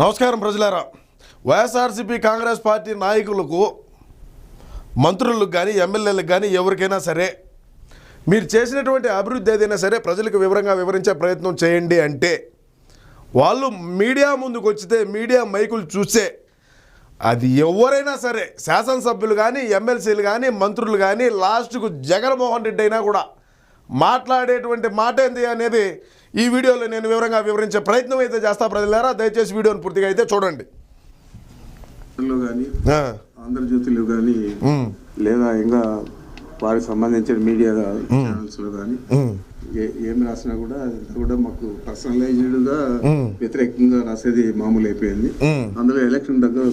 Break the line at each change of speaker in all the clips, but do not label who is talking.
నమస్కారం ప్రజలారా. వైఎస్ఆర్సీపీ కాంగ్రెస్ పార్టీ నాయకులకు మంత్రులకు కానీ ఎమ్మెల్యేలకు కానీ ఎవరికైనా సరే మీరు చేసినటువంటి అభివృద్ధి ఏదైనా సరే ప్రజలకు వివరంగా వివరించే ప్రయత్నం చేయండి అంటే వాళ్ళు మీడియా ముందుకు వచ్చితే మీడియా మైకులు చూసే అది ఎవరైనా సరే శాసనసభ్యులు కానీ ఎమ్మెల్సీలు కానీ మంత్రులు కానీ లాస్ట్కు జగన్మోహన్ రెడ్డి అయినా కూడా మాట్లాడేటువంటి మాట ఏంది అనేది ఈ వీడియోలో నేను వివరంగా వివరించే ప్రయత్నం అయితే చేస్తా ప్రజలారా. దయచేసి వీడియోని పూర్తిగా అయితే చూడండి.
ఆంధ్రజ్యోతిలో కానీ లేదా ఇంకా వారికి సంబంధించిన మీడియా ఛానల్స్లో కానీ ఏ- రాసినా కూడా కూడా మాకు పర్సనలైజ్డ్గా వ్యతిరేకంగా రాసేది మామూలు అయిపోయింది. అందులో ఎలక్షన్ దగ్గర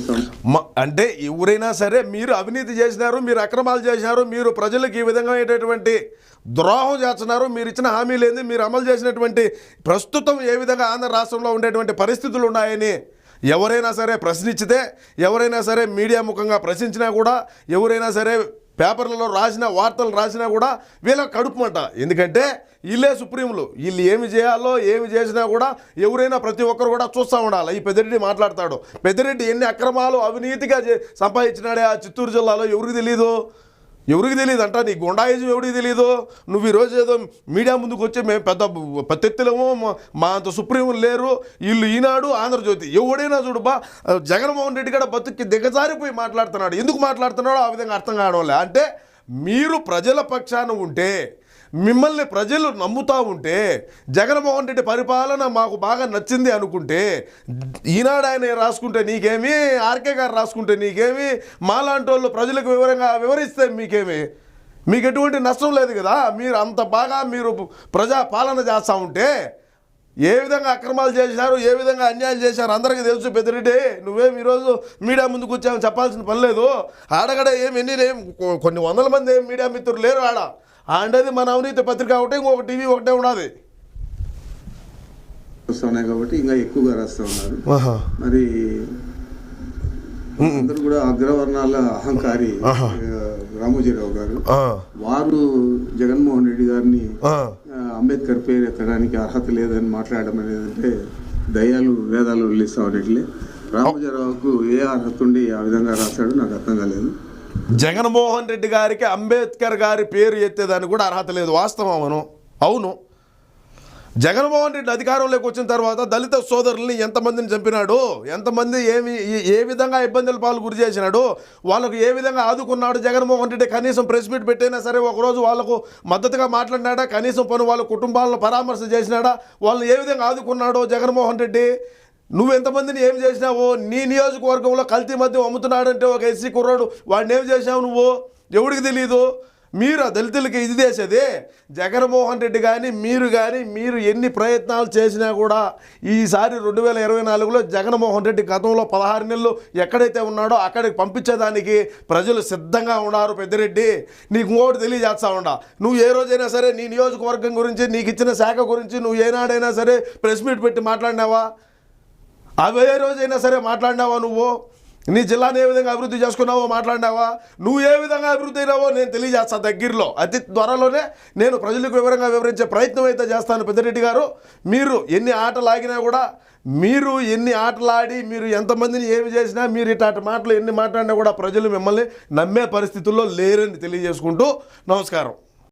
అంటే ఎవరైనా సరే మీరు అవినీతి చేసినారు మీరు అక్రమాలు చేసినారు మీరు ప్రజలకు ఈ విధంగా అయ్యేటటువంటి ద్రోహం చేస్తున్నారు మీరు ఇచ్చిన హామీలు ఏంది మీరు అమలు చేసినటువంటి ప్రస్తుతం ఏ విధంగా ఆంధ్ర రాష్ట్రంలో ఉండేటువంటి పరిస్థితులు ఉన్నాయని ఎవరైనా సరే ప్రశ్నించితే ఎవరైనా సరే మీడియా ముఖంగా ప్రశ్నించినా కూడా ఎవరైనా సరే పేపర్లలో రాసిన వార్తలు రాసినా కూడా వీళ్ళకి కడుపుమంట. ఎందుకంటే వీళ్ళే సుప్రీంలు వీళ్ళు ఏమి చేయాలో ఏమి చేసినా కూడా ఎవరైనా ప్రతి ఒక్కరు కూడా చూస్తూ ఉండాలి. ఈ పెద్దిరెడ్డి మాట్లాడతాడు. పెద్దిరెడ్డి ఎన్ని అక్రమాలు అవినీతిగా సంపాదించినాడే ఆ చిత్తూరు జిల్లాలో ఎవరికి తెలీదు? ఎవరికి తెలియదు అంట నీ గుండాయిజం ఎవరికి తెలియదు నువ్వు ఈరోజు ఏదో మీడియా ముందుకు వచ్చి మేము పెద్ద పత్తెత్తులేమో మా- మా అంత సుప్రీములు లేరు. వీళ్ళు ఈనాడు ఆంధ్రజ్యోతి. ఎవడైనా చూడబ్బా జగన్మోహన్ రెడ్డి కూడా బతుక్కి దిగజారిపోయి మాట్లాడుతున్నాడు. ఎందుకు మాట్లాడుతున్నాడో ఆ విధంగా అర్థం కావడం లే. అంటే మీరు ప్రజల పక్షాన ఉంటే మిమ్మల్ని ప్రజలు నమ్ముతా ఉంటే జగన్మోహన్ రెడ్డి పరిపాలన మాకు బాగా నచ్చింది అనుకుంటే ఈనాడు ఆయన రాసుకుంటే నీకేమి ఆర్కే గారు రాసుకుంటే నీకేమి మాలాంటి వాళ్ళు ప్రజలకు వివరంగా వివరిస్తే మీకేమి? మీకు ఎటువంటి నష్టం లేదు కదా? మీరు అంత బాగా మీరు ప్రజా పాలన చేస్తూ ఉంటే ఏ విధంగా అక్రమాలు చేశారు ఏ విధంగా అన్యాయం చేశారు అందరికీ తెలుసు పెద్దిరెడ్డి. నువ్వేం ఈరోజు మీడియా ముందుకు వచ్చామని చెప్పాల్సిన పని లేదు. ఆడగడ ఏం ఎన్ని కొన్ని వందల మంది ఏం మీడియా మిత్రులు లేరు ఆడ. ఆండేది మన అవినీతి పత్రిక ఒకటి ఇంకొక టీవీ ఒకటే ఉన్నది.
వస్తున్నాయి కాబట్టి ఇంకా ఎక్కువగా రాస్తా ఉన్నారు. మరి అందరూ కూడా అగ్రవర్ణాల అహంకారి రామోజీరావు గారు. వారు జగన్మోహన్ రెడ్డి గారిని అంబేద్కర్ పేరు ఎత్తడానికి అర్హత లేదని మాట్లాడడం అనేది అంటే దయ్యాలు వేదాలు వెళ్ళిస్తాం అన్నట్లే రామోజీరావుకు ఏ అర్హత ఉండి ఆ విధంగా రాశాడు నాకు అర్థం కాలేదు.
జగన్మోహన్ రెడ్డి గారికి అంబేద్కర్ గారి పేరు ఎత్తేదానికి కూడా అర్హత లేదు. వాస్తవం అవును. అవును. జగన్మోహన్ రెడ్డి అధికారంలోకి వచ్చిన తర్వాత దళిత సోదరుల్ని ఎంతమందిని చంపినాడు? ఎంతమంది ఏమి ఏ- విధంగా ఇబ్బందుల పాలు గురి చేసినాడు? వాళ్ళకు ఏ విధంగా ఆదుకున్నాడు జగన్మోహన్ రెడ్డి? కనీసం ప్రెస్ మీట్ పెట్టైనా సరే ఒకరోజు వాళ్ళకు మద్దతుగా మాట్లాడినాడా? కనీసం పని వాళ్ళ కుటుంబాలను పరామర్శ చేసినాడా? వాళ్ళని ఏ విధంగా ఆదుకున్నాడో జగన్మోహన్ రెడ్డి? నువ్వు ఎంతమందిని ఏం చేసినావు? నీ నియోజకవర్గంలో కల్తీ మధ్య అమ్ముతున్నాడంటే ఒక ఎస్సీ కుర్రాడు వాడిని ఏం చేసావు నువ్వు? ఎవడికి తెలియదు మీరు ఆ దళితులకి ఇది చేసేది? జగన్మోహన్ రెడ్డి కానీ మీరు కానీ మీరు ఎన్ని ప్రయత్నాలు చేసినా కూడా ఈసారి రెండు వేల ఇరవై నాలుగులో జగన్మోహన్ రెడ్డి గతంలో పదహారు నెలలు ఎక్కడైతే ఉన్నాడో అక్కడికి పంపించేదానికి ప్రజలు సిద్ధంగా ఉన్నారు పెద్దిరెడ్డి. నీకు ఇంకోటి తెలియజేస్తా ఉండా నువ్వు ఏ రోజైనా సరే నీ నియోజకవర్గం గురించి నీకు ఇచ్చిన శాఖ గురించి నువ్వు ఏనాడైనా సరే ప్రెస్ మీట్ పెట్టి మాట్లాడినావా? అవి ఏ రోజైనా సరే మాట్లాడినావా నువ్వు? నీ జిల్లాని ఏ విధంగా అభివృద్ధి చేసుకున్నావో మాట్లాడినావా? నువ్వు ఏ విధంగా అభివృద్ధి అయినావో నేను తెలియజేస్తా దగ్గరలో. అతి త్వరలోనే నేను ప్రజలకు వివరంగా వివరించే ప్రయత్నం అయితే చేస్తాను పెద్దిరెడ్డి గారు. మీరు ఎన్ని ఆటలు ఆగినా కూడా మీరు ఎన్ని ఆటలాడి మీరు ఎంతమందిని ఏమి చేసినా మీరు ఇట్లాంటి మాటలు ఎన్ని మాట్లాడినా కూడా ప్రజలు మిమ్మల్ని నమ్మే పరిస్థితుల్లో లేరని తెలియజేసుకుంటూ నమస్కారం.